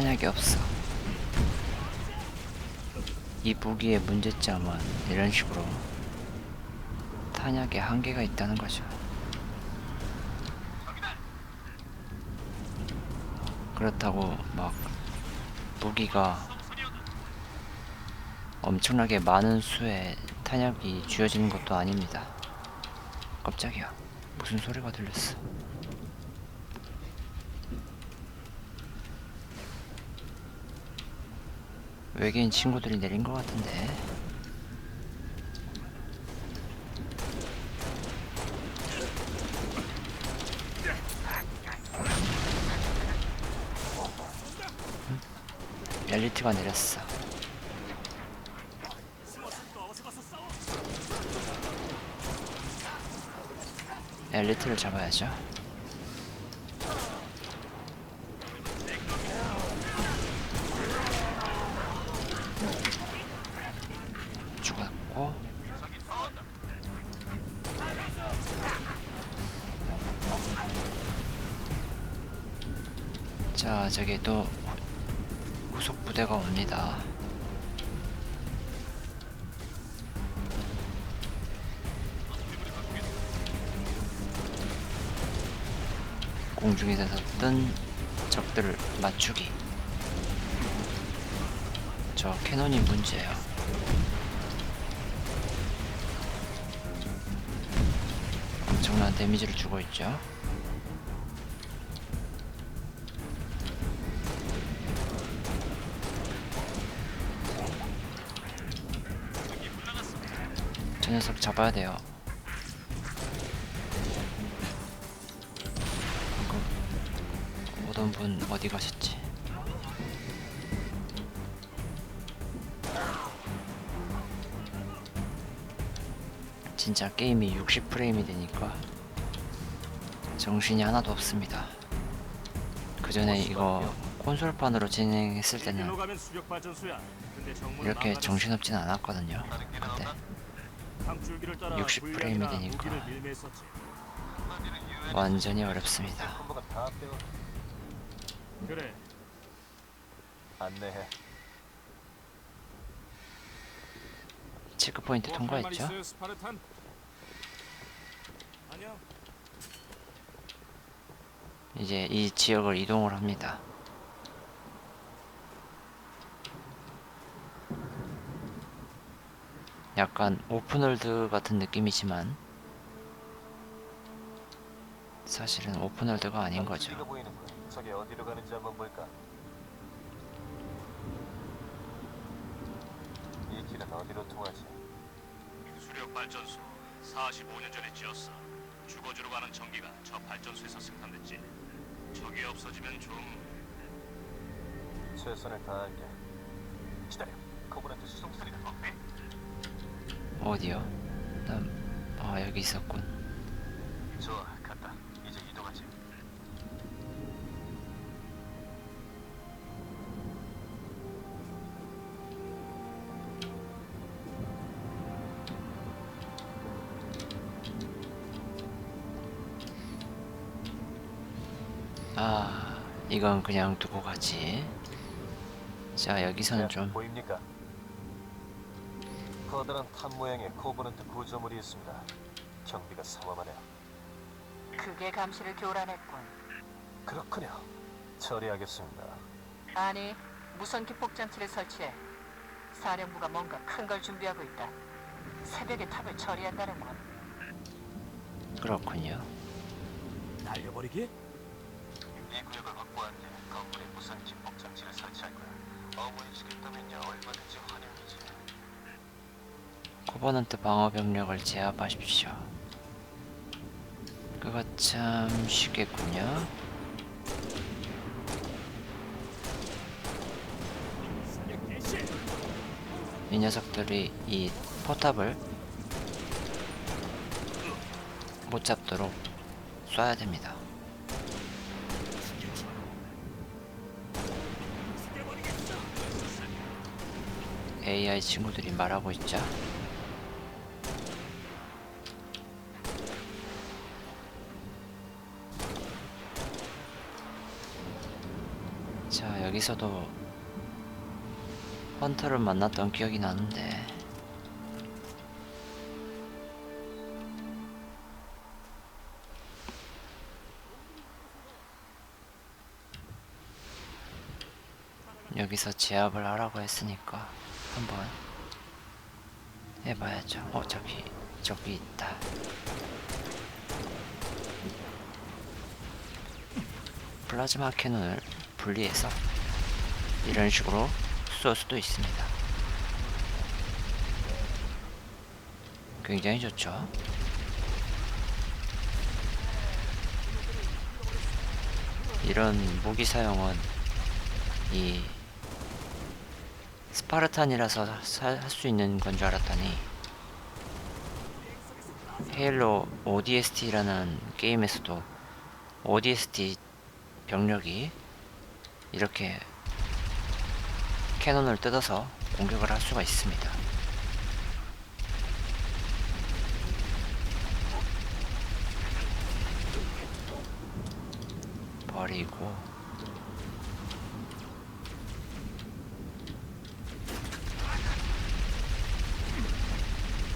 탄약이 없어. 이 무기의 문제점은 이런 식으로 탄약에 한계가 있다는 거죠. 그렇다고 막 무기가 엄청나게 많은 수의 탄약이 쥐어지는 것도 아닙니다. 깜짝이야. 무슨 소리가 들렸어? 외계인 친구들이 내린 것 같은데. 음, 엘리트가 내렸어. 엘리트를 잡아야죠. 또 후속 부대가 옵니다. 공중에서 뜬 적들을 맞추기. 저 캐논이 문제예요. 엄청난 데미지를 주고 있죠. 저 녀석 잡아야 돼요. 오던 분 어디 가셨지? 진짜 게임이 60프레임이 되니까 정신이 하나도 없습니다. 그 전에 이거 콘솔판으로 진행했을 때는 이렇게. 정신없진 않았거든요. 그때 강줄기를 따라 육십 불량이나 프레임이 되니까. 무기를 밀매했었지. 완전히 어렵습니다. 콤보가 다 그래. 안내해. 체크 포인트 뭐할말 통과했죠? 있어요, 스파르탄? 아니야. 이제 이 지역을 이동을 합니다. 약간 오픈월드 같은 느낌이지만 사실은 오픈월드가 아닌 거죠. 저게 어디로 가는지 한번 볼까? 이 길은 어디로 통하지? 수력 발전소 45년 전에 지었어. 주거지로 가는 전기가 저 발전소에서 생산됐지. 적이 없어지면 좀 최선을 다할게. 기다려. 코브란트 수송선이다. 네. 어디요? 난, 아 여기 있었군. 좋아, 갔다. 이제 이동하지. 아 이건 그냥 두고 가지. 자 여기서는 자, 좀 보입니까? 커다란 탑 모양의 코브란트 구조물이 있습니다. 경비가 삼엄하네요. 그게 감시를 교란했군. 그렇군요. 처리하겠습니다. 아니, 무선기 폭장치를 설치해. 사령부가 뭔가 큰 걸 준비하고 있다. 새벽에 탑을 처리한다는 건 그렇군요. 날려버리기? 이 구역을 확보한 뒤 건물에 무선 기폭 장치를 설치할 거야. 어머니 시겠다면요 얼마든지 환영이지. 코버넌트 방어 병력을 제압하십시오. 그거 참 쉽겠군요. 이 녀석들이 이 포탑을 못 잡도록 쏴야 됩니다. AI 친구들이 말하고 있죠. 자 여기서도 헌터를 만났던 기억이 나는데 여기서 제압을 하라고 했으니까 한번 해봐야죠. 어 저기 저기 있다. 플라즈마 캐논을 분리해서 이런 식으로 쏠 수도 있습니다. 굉장히 좋죠. 이런 무기 사용은 이 스파르탄이라서 할 수 있는 건 줄 알았더니 헤일로 ODST라는 게임에서도 ODST 병력이 이렇게 캐논을 뜯어서 공격을 할 수가 있습니다. 버리고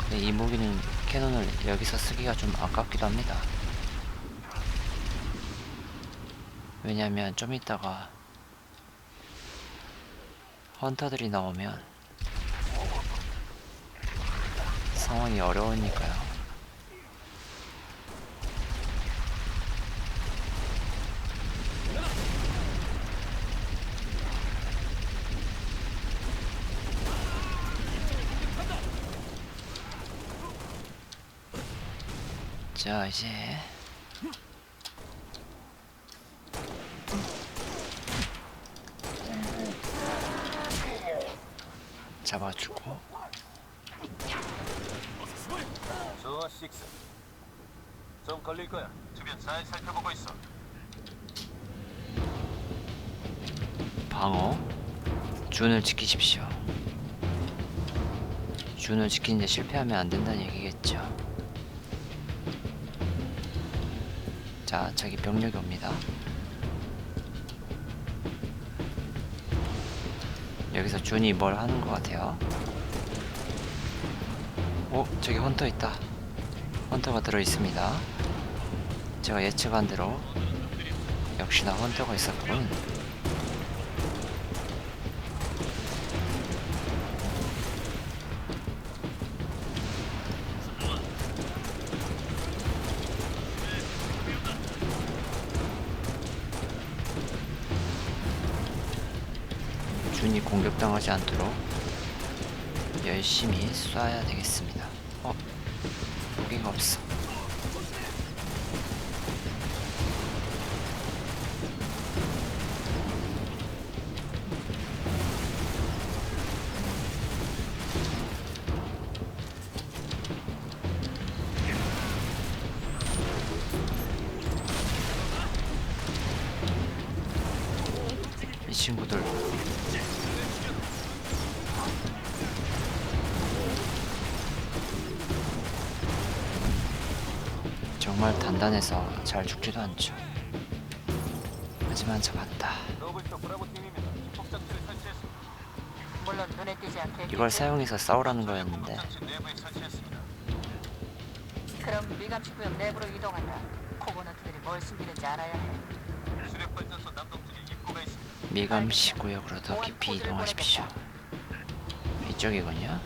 근데 이 무기는 캐논을 여기서 쓰기가 좀 아깝기도 합니다. 왜냐면 좀 이따가 헌터들이 나오면 상황이 어려우니까요. 자 이제 잡아주고 좋아, 식스. 좀 걸릴 거야. 주변 잘 살펴보고 있어. 방어 준을 지키십시오. 준을 지키는데 실패하면 안 된다는 얘기겠죠. 자, 저기 병력이 옵니다. 여기서 준이 뭘 하는 것 같아요. 오, 저기 헌터 있다. 헌터가 들어 있습니다. 제가 예측한 대로 역시나 헌터가 있었군. 준이 공격당하지 않도록 열심히 쏴야 되겠습니다. 어? 무기가 없어. 이 친구들 정말 단단해서 잘 죽지도 않죠. 하지만 잡았다. 물론 눈에 띄지 않게 이걸 사용해서 싸우라는 거였는데. 그럼 미감시 구역 내부로 이동한다. 코버넌트들이 뭘 숨기는지 알아야 해. 수력 발전소 남동 쪽에 입구가 있습니다. 미감시 구역으로 더 깊이 이동하십시오. 이쪽이군요.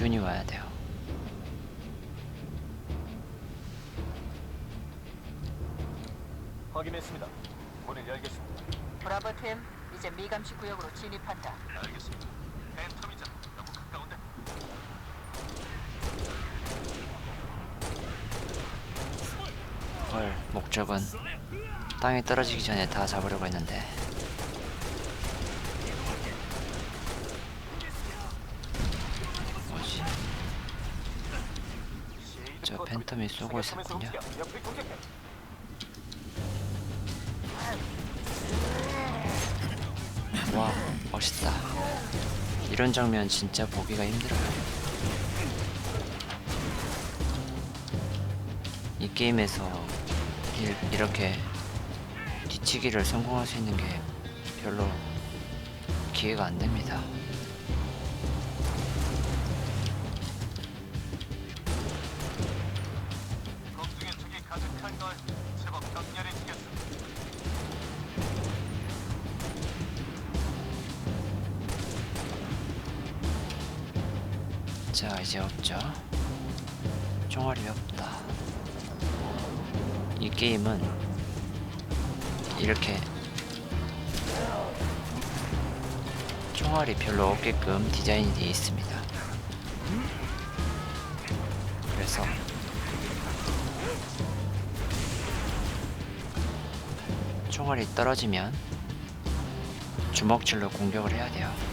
준이 와야 돼요. 확인했습니다. 문을 열겠습니다. 브라보 팀 이제 미감시 구역으로 진입한다. 알겠습니다. 팬텀이자 너무 가까운데. 헐, 목적은 땅에 떨어지기 전에 다 잡으려고 했는데 팬텀이 쏘고 있었군요. 와, 멋있다. 이런 장면 진짜 보기가 힘들어요. 이 게임에서 일, 이렇게 뒤치기를 성공할 수 있는 게 별로 기회가 안 됩니다. 자 이제 없죠. 총알이 없다 이 게임은 이렇게 총알이 별로 없게끔 디자인이 되어 있습니다. 그래서 총알이 떨어지면 주먹질로 공격을 해야 돼요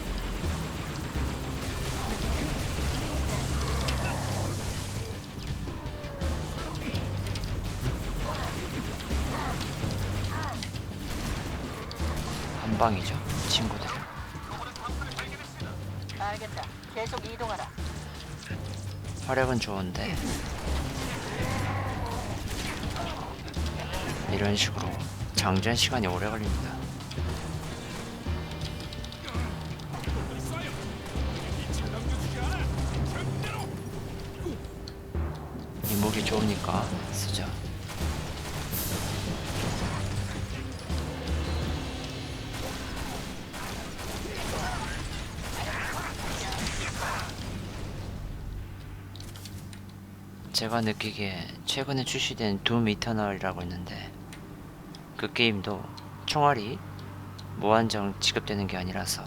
한 방이죠 친구들 알겠다. 계속 이동하라. 화력은 좋은데 이런 식으로 장전 시간이 오래 걸립니다. 이 무기 좋으니까 제가 느끼기에 최근에 출시된 둠 이터널이라고 있는데 그 게임도 총알이 무한정 지급되는 게 아니라서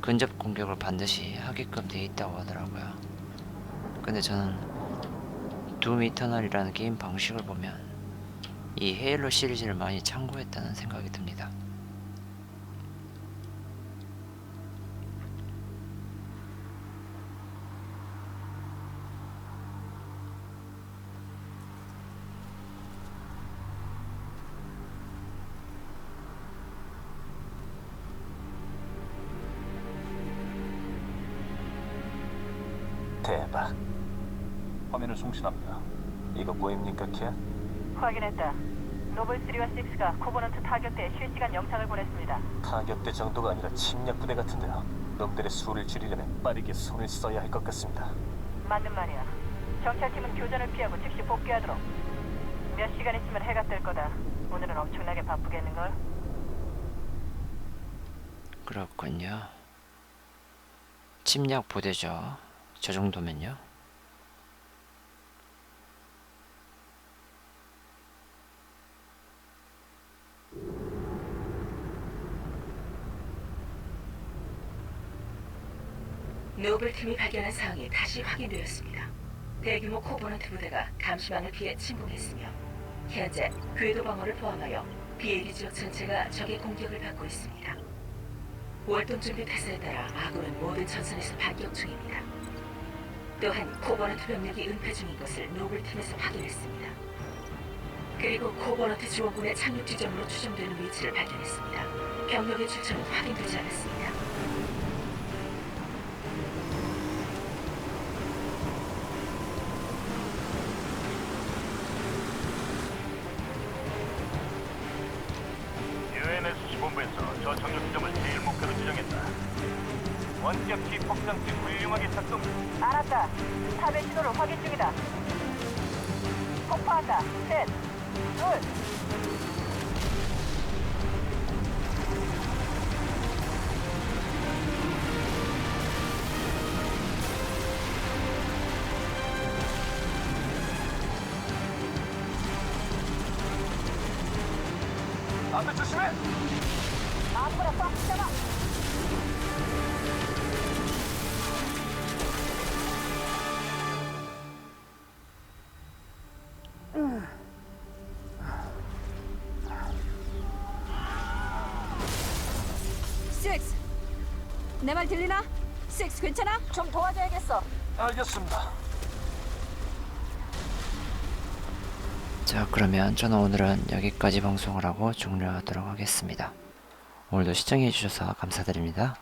근접 공격을 반드시 하게끔 돼 있다고 하더라고요. 근데 저는 둠 이터널이라는 게임 방식을 보면 이 헤일로 시리즈를 많이 참고했다는 생각이 듭니다. 대박. 화면을 송신합니다. 이거 뭐입니까, 캐? 확인했다. 노블 3와 6가 코버넌트 타격대에 실시간 영상을 보냈습니다. 타격대 정도가 아니라 침략 부대 같은데요. 놈들의 수를 줄이려면 빠르게 손을 써야 할 것 같습니다. 맞는 말이야. 정찰팀은 교전을 피하고 즉시 복귀하도록. 몇 시간 있으면 해가 뜰 거다. 오늘은 엄청나게 바쁘겠는걸? 그렇군요. 침략 부대죠. 저 정도면요. 노블 팀이 발견한 사항이 다시 확인되었습니다. 대규모 코버넌트 부대가 감시망을 피해 침공했으며 현재 궤도 방어를 포함하여 비행기 지역 전체가 적의 공격을 받고 있습니다. 월동 준비 태세에 따라 아군은 모든 전선에서 반격 중입니다. 또한 코버넌트 병력이 은폐 중인 것을 노블팀에서 확인했습니다. 그리고 코버넌트 지원군의 착륙 지점으로 추정되는 위치를 발견했습니다. 병력의 출처는 확인되지 않았습니다. 탑의 신호를 확인 중이다. 폭파한다. 셋, 둘. 내 말 들리나? 식스 괜찮아? 좀 도와줘야겠어. 알겠습니다. 자, 그러면 저는 오늘은 여기까지 방송을 하고 종료하도록 하겠습니다. 오늘도 시청해주셔서 감사드립니다.